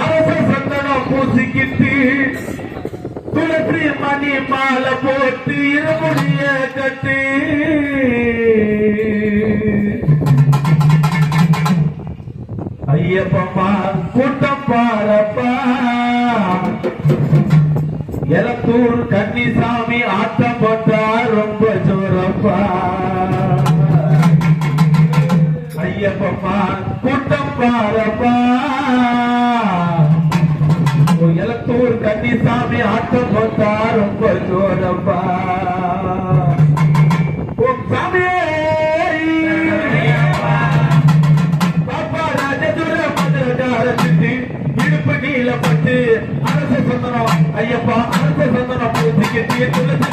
அரச சந்தனம் பூசிக்கிட்டு துளசி மணி மாலை போட்டு இருமுடிய கட்டி ஐயப்பம்மா கூட்டம் பாரப்பா எலத்தூர் கன்னிசாமி ஆட்ட கொளத்தூர் கன்னிசாமி ஆட்டம் வந்தார் ரொம்ப ஜோரப்பா. அரசு சந்தனம் ஐயப்பா அரசு சந்தனம் பூச்சிக்கு துளசி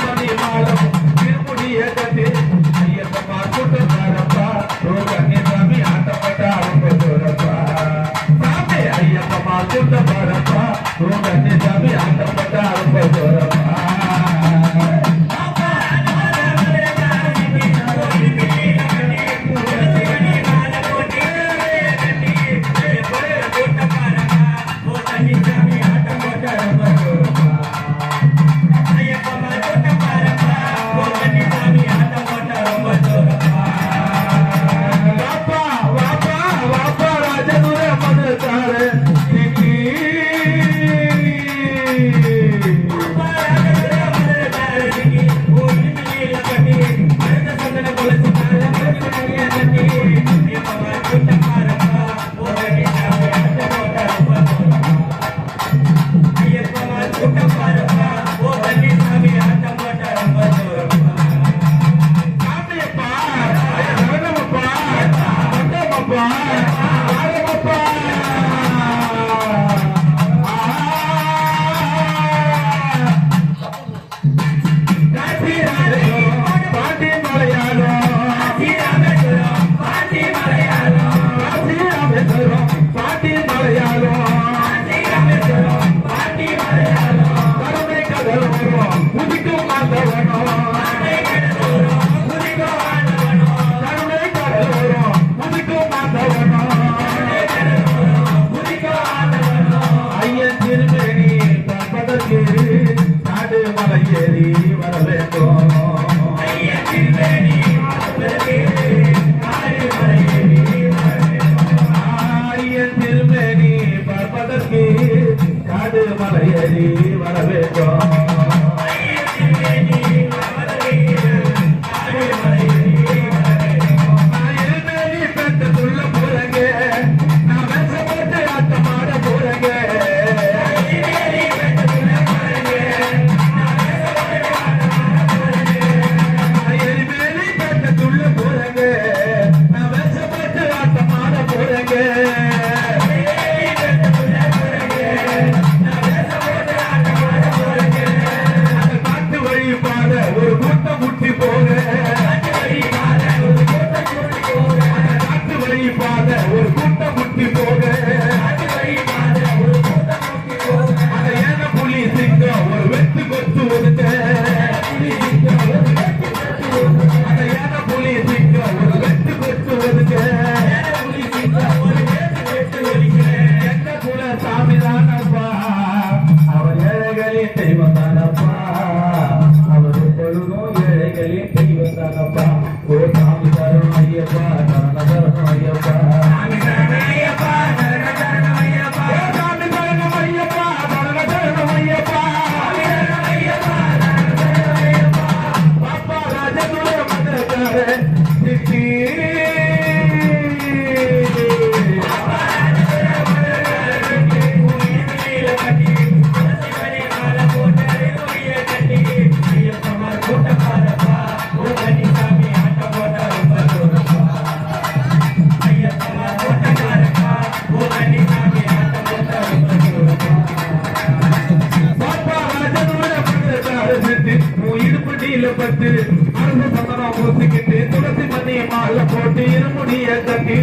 பட்டு அரசு சந்தனம் பூசிக்கிட்டு துளசி மணி மாலை போட்டு இருமுடிய கட்டி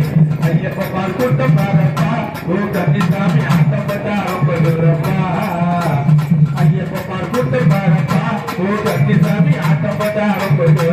ஐயப்பமால் கூட்டம் பாரப்பா ஓ கன்னிசாமி ஆட்டப்பட்டா அம்பதுரப்பா. ஐயப்பமால் கூட்டம் பாரப்பா ஓ கன்னிசாமி ஆட்டப்பட்டா அம்பது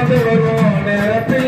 நமது வரும் நேரத்தில்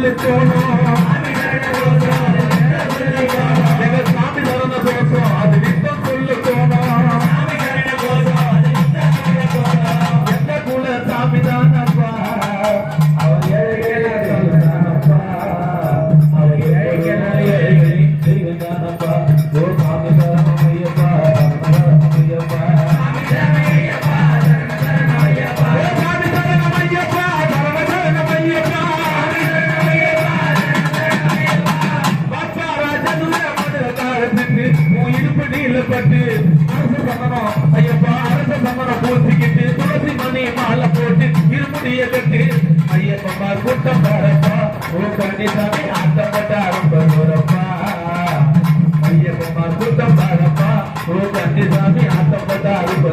Let's. É போட்டுட்டு ஐயப்பம்மா கூட்டம் பாடப்பா ஓ பழனிசாமி ஆட்டம் பட்ட ஆரம்ப போறப்பா ஐயப்பம்மா கூட்டம் பாடப்பா ஓ பழனிசாமி ஆட்டம் பட்ட ஆரம்ப